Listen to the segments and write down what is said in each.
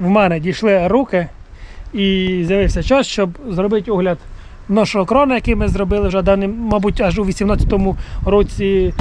в мене дійшли руки і з'явився час, щоб зробити огляд нашого крона, який ми зробили вже даним, мабуть, аж у 18-му році.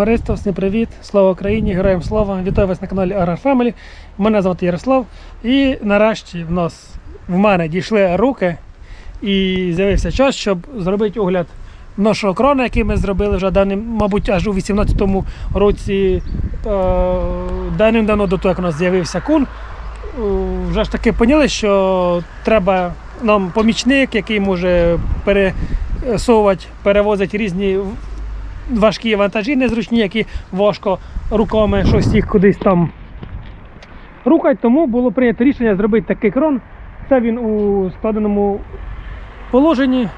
Товариство, всім привіт! Слава Україні! Героям слава! Вітаю вас на каналі Agrar Family. Мене звати Ярослав. І нарешті в нас в мене дійшли руки і з'явився час, щоб зробити огляд нашого крона, який ми зробили вже даним, мабуть, аж у 18-му році. Е, Давним-давно до того, як у нас з'явився кун. Е, Вже ж таки поняли, що треба нам помічник, який може пересовувати, перевозити різні важкі вантажі незручні, які важко руками щось їх кудись там рухать. Тому було прийнято рішення зробити такий крон. Це він у складеному положенні.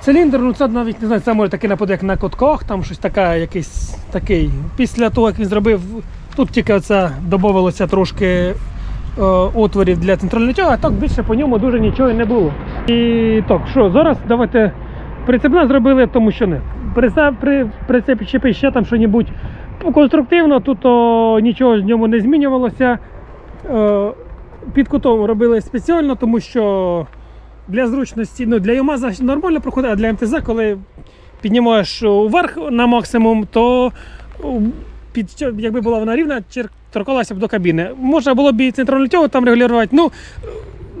Циліндр, ну це навіть не знаю, це може таки нападе, як на котках, там щось таке, якийсь такий. Після того, як він зробив, тут тільки оце додавалося трошки е, отворів для центральної тяги, а так більше по ньому дуже нічого не було. І так, що, зараз давайте прицепна зробили, тому що не. При, ще там щось конструктивно, тут о, нічого з ньому не змінювалося. Е, під кутом робили спеціально, тому що для зручності, ну для ЮМАЗа нормально проходить, а для МТЗ, коли піднімаєш вверх на максимум, то під, якби була вона рівна, торкалася б до кабіни. Можна було б і центральну тягу там регулювати. Ну,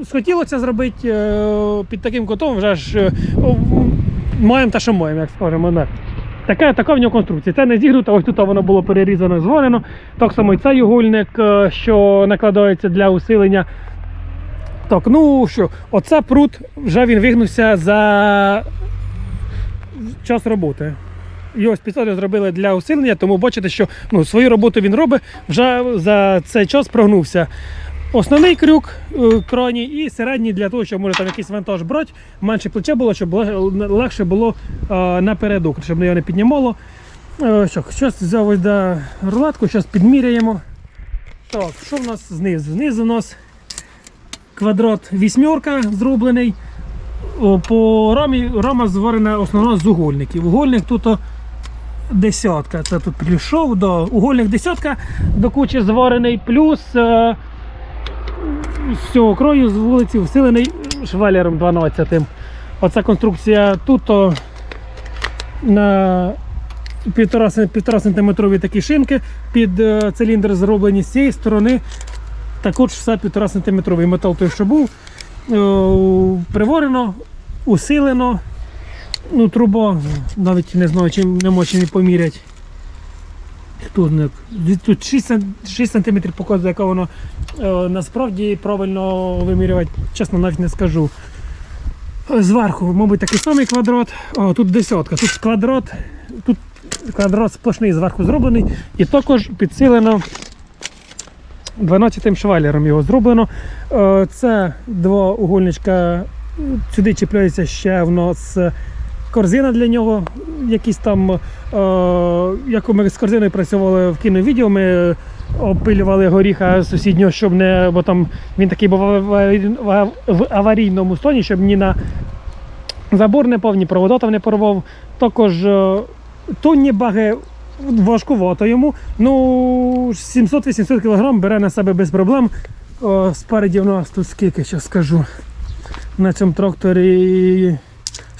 схотілося зробити е, під таким кутом, вже ж е, маємо та що маємо, як скажемо. Так. Така, така в нього конструкція. Це не зігнуто, ось тут воно було перерізано, зварено. Так само і цей угольник, е, що накладається для усилення. Так, ну що, оце прут, вже він вигнувся за час роботи. Його спеціально зробили для усилення, тому бачите, що ну, свою роботу він робить, вже за цей час прогнувся. Основний крюк е, крайній і середній для того, щоб може там якийсь вантаж брати, менше плече було, щоб легше було е, напереду, щоб його не піднімало. Е, що, зараз взяв ось до рулетку, зараз підміряємо. Так, що в нас знизу? Знизу у нас квадрат вісьмерка зроблений. По рамі рама зварена основно з угольників. Угольник тут десятка. Це тут прийшов до угольник десятка до кучі зварений, плюс з цього крою з вулиці всилений швалером 12. Оця конструкція тут на півтора, сен- півтора сантиметрові такі шинки під е, циліндр зроблені з цієї сторони. Також все півтора сантиметровий метал той, що був. Е, Приварено, усилено. Ну, труба, навіть не знаю, чим не чим поміряти. Тут, тут 6, 6 см показує, яка воно е, насправді правильно вимірювати, чесно, навіть не скажу. Е, Зверху, мабуть, такий самий квадрат. О, тут десятка. Тут квадрат, тут квадрат сплошний зверху зроблений і також підсилено 12 швалером його зроблено. Е, Це два угольничка. Сюди чіпляється ще в нас корзина для нього. Якісь там, е, як ми з корзиною працювали в кіновідео, ми опилювали горіха сусіднього, щоб не, бо там він такий був в аварій- в ав- в аварійному стані, щоб ні на забор не пав, ні провода там не порвав. Також е, тонні баги важкувато йому. Ну, 700-800 кг бере на себе без проблем. О, спереді у нас тут скільки, що скажу. На цьому тракторі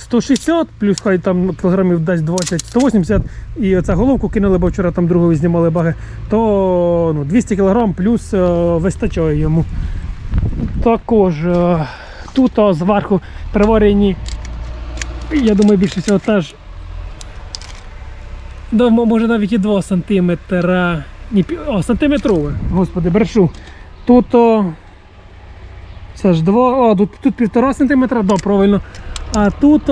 160, плюс хай там кілограмів дасть 20, 180, і оця головку кинули, бо вчора там другою знімали баги, то ну, 200 кг плюс е, вистачає йому. Також е, тут о, зверху приварені, я думаю, більше всього теж. Да, може навіть і 2 см. Ні, о, сантиметрове, господи, брешу. Тут о, це ж 2, о, тут, тут 1,5 см, да, правильно. А тут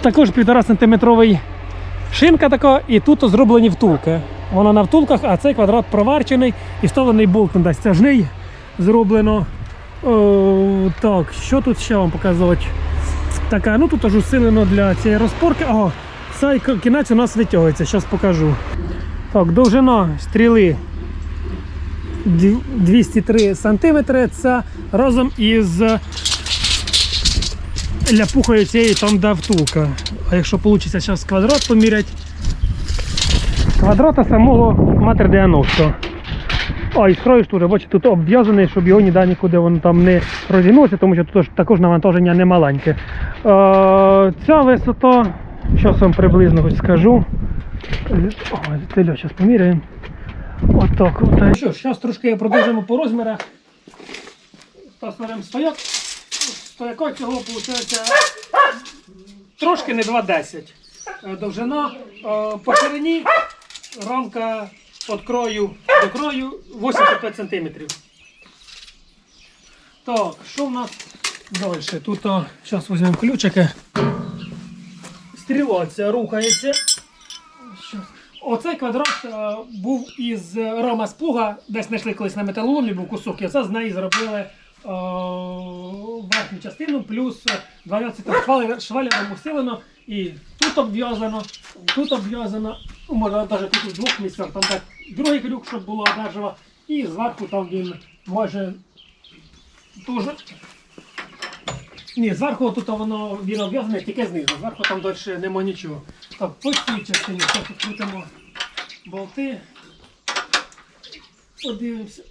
також 1,5 сантиметровий шинка така, і тут зроблені втулки. Вона на втулках, а цей квадрат проварчений і вставлений болт туди стяжний зроблено. О, так, що тут ще вам показувати? Така, ну тут аж усилено для цієї розпорки. Ого, цей кінець у нас витягується, зараз покажу. Так, довжина стріли 203 см. Це разом із ляпухою цієї там де втулка. А якщо вийде зараз квадрат поміряти, квадрата самого метр 90. А, і скроєш теж, бачите, тут обв'язаний, щоб його ніде нікуди воно там не розігнулося, тому що тут також навантаження не маленьке. Е, ця висота, зараз вам приблизно хоч скажу. Ой, зараз поміряємо. Отак. От, Ну що ж, зараз трошки продовжимо по розмірах. Поставимо стояк. Стояка цього виходить трошки не 2,10. Е, Довжина е, по ширині рамка від краю до краю 85 см. Так, що в нас далі? Тут зараз візьмемо ключики. Стріла ця рухається. Оцей квадрат е, був із рама з плуга, десь знайшли колись на металоломі, був кусок, і оце з неї зробили е, верхню частину, плюс 12 швалером швалером усилено, і тут обв'язано, тут обв'язано, ну, можна навіть тут у двох місцях, там так другий крюк, щоб було одержава, і зверху там він може теж. Ні, зверху тут воно він обв'язане тільки знизу, зверху там далі нема нічого. Так, по цій частині зараз відкрутимо болти. Подивимося.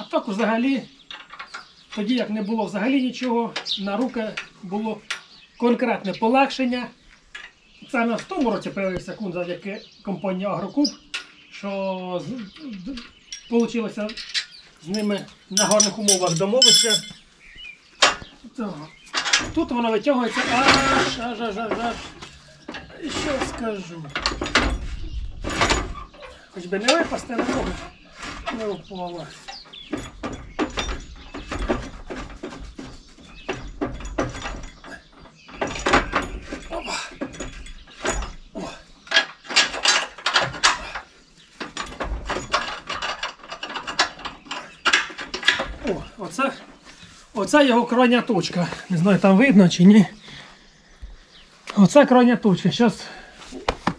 А так взагалі, тоді як не було взагалі нічого, на руки було конкретне полегшення. Це на в тому році появився кун завдяки компанії Агрокуб, що вийшло з ними на гарних умовах домовитися. Тут воно витягується аж, аж, аж, аж, аж. Що скажу? Хоч би не випасти на ногу, не впала. О, оце, оце його крайня точка. Не знаю, там видно чи ні. Оце крайня точка. Зараз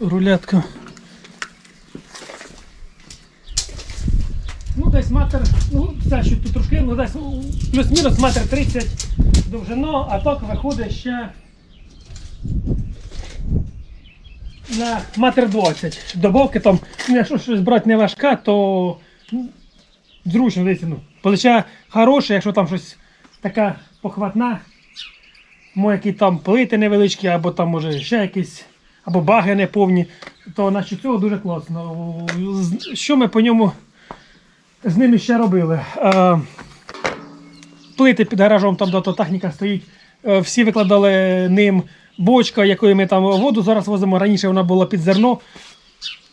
рулетка. Ну, десь метр, ну, це що тут трошки, ну десь ну, плюс-мінус метр 30 довжина, а так виходить ще на метр 20. Добавки там, ну, якщо щось брати не важка, то ну, зручно дивіться, ну, плече хороше, якщо там щось така похватна, може які там плити невеличкі, або там може ще якісь, або баги неповні, то значить цього дуже класно. Що ми по ньому з ними ще робили? Е, плити під гаражом, там де техніка стоїть, е, всі викладали ним бочка, якою ми там воду зараз возимо. Раніше вона була під зерно.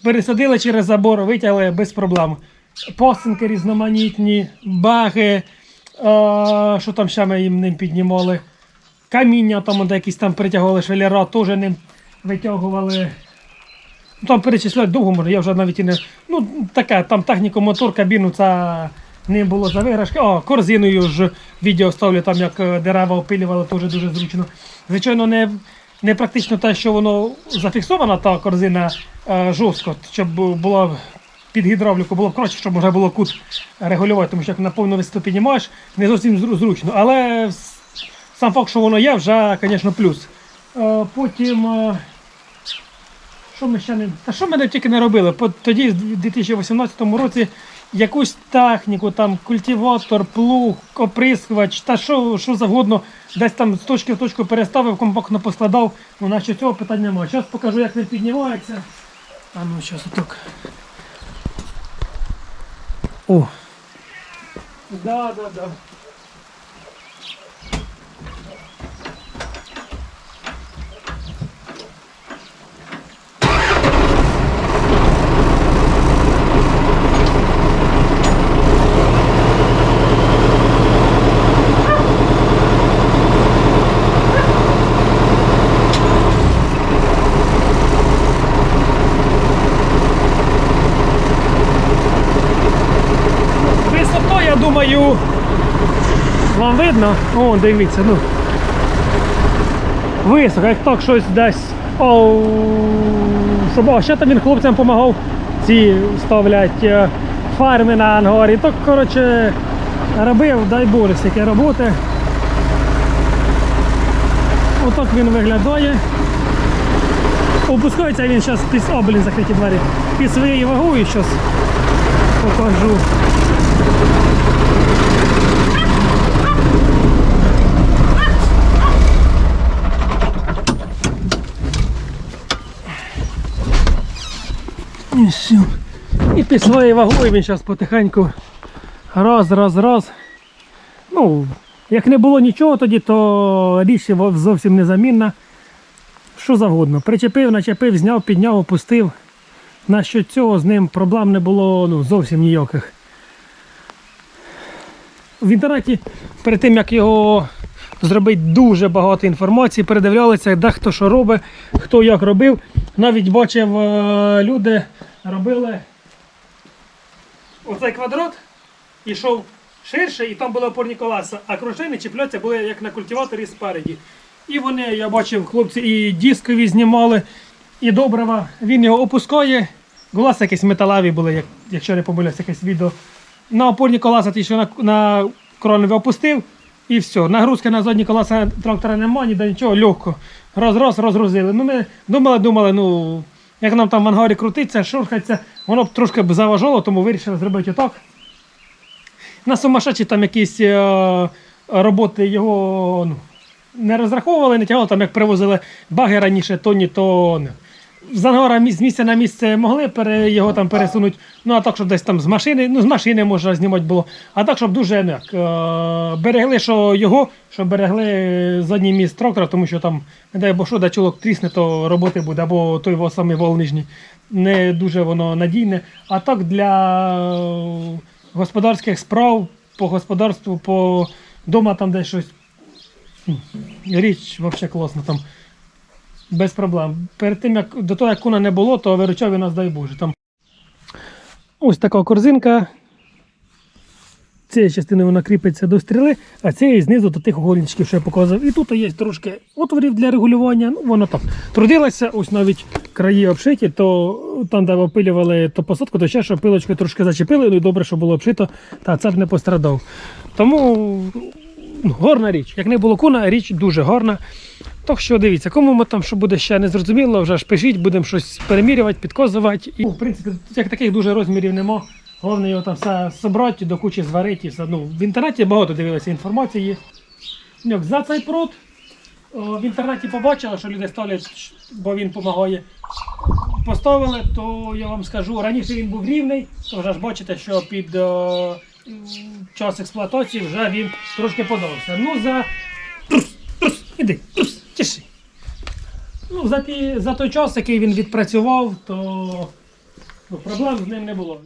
Пересадили через забор, витягли без проблем. Посинки різноманітні, баги, е, що там ще ми їм ним піднімали. Каміння там де якісь там притягували швелера, теж ним витягували. Ну, там перечисляти довго може, я вже навіть і не. Ну, таке, там техніко-мотор, кабіну, це ним було за виграшки. О, корзиною ж відео ставлю, там як е, дерева опилювали, теж дуже зручно. Звичайно, не, не практично те, що воно зафіксована, та корзина е, жорстко, щоб була під гідравліку було б краще, щоб можна було кут регулювати, тому що як на повну висоту піднімаєш, не зовсім зручно. Але сам факт, що воно є, вже, звісно, плюс. Е, Потім. е, Що ми ще не. Та що ми не тільки не робили? Тоді, в 2018 році, якусь техніку, там культиватор, плуг, оприскувач, та що, що завгодно, десь там з точки в точку переставив, компактно поскладав. Ну, наче цього питань немає. Зараз покажу, як він піднімається. А ну, зараз отак. О. Да, да, да. Висоту, я думаю, вам видно? О, дивіться, ну. Високо, як так щось десь. Оу, щоб, о, ще там він хлопцям допомагав ці ставлять е, фарми на ангорі. Так, коротше, робив, дай Боже, стільки роботи. Отак він виглядає. Опускається він зараз під О, закриті двері. Під своєю вагою зараз покажу. І. І під своєю вагою він зараз потихеньку раз, раз, раз. Ну, як не було нічого тоді, то річ зовсім незамінна. Що завгодно. Причепив, начепив, зняв, підняв, опустив. Нащо цього з ним проблем не було ну, зовсім ніяких. В інтернеті перед тим як його зробити дуже багато інформації, передивлялися, де хто що робить, хто як робив. Навіть бачив, е, люди робили оцей квадрат, ішов ширше, і там були опорні колеса, а крушини чіпляться були як на культиваторі спереді. І вони, я бачив, хлопці і дискові знімали, і добрива. Він його опускає. Колеса якісь металеві були, як, якщо не помиляюсь, якесь відео. На опорні колеса ти що на, на кронові опустив, і все. Нагрузки на задні колеса трактора немає, ніде нічого, легко. Раз, розгрузили. Ну, ми думали, думали, ну, як нам там в ангарі крутиться, шурхається, воно б трошки заважало, тому вирішили зробити отак. На сумасшедші там якісь е, роботи його ну, не розраховували, не тягали, там як привозили баги раніше, тонні, то не. З ангара з місця на місце могли пере, його там пересунути, ну а так, щоб десь там з машини, ну з машини можна знімати було, а так, щоб дуже ну, як, е, берегли, що його, щоб берегли задній міст трактора, тому що там, не дай Бог, що, де чолок трісне, то роботи буде, або той його самий вол нижній. Не дуже воно надійне. А так для е, господарських справ, по господарству, по дома там десь щось. Річ взагалі класно там. Без проблем. Перед тим, як до того, як куна не було, то виручав нас, дай Боже. Там. Ось така корзинка. Цією частиною вона кріпиться до стріли, а цією знизу до тих голінчиків, що я показував. І тут є трошки отворів для регулювання. Ну, воно так трудилося, ось навіть краї обшиті, то там, де опилювали то посадку, то ще що пилочкою трошки зачепили, ну і добре, що було обшито, та це б не пострадав. Тому ну, гарна річ. Як не було куна, річ дуже гарна. Так що дивіться, кому ми там що буде ще не зрозуміло, вже ж пишіть, будемо щось перемірювати, підказувати. І, в принципі, як таких дуже розмірів нема. Головне його там все собрати, до кучі зварити. все. Ну, в інтернеті багато дивилися інформації. Як за цей прут в інтернеті побачили, що люди ставлять, бо він допомагає. Поставили, то я вам скажу, раніше він був рівний, то вже ж бачите, що під о, час експлуатації вже він трошки подався. Ну, за Трус, трус, іди, трус, тіши. Ну, за, ті, за той час, який він відпрацював, то ну, проблем з ним не було.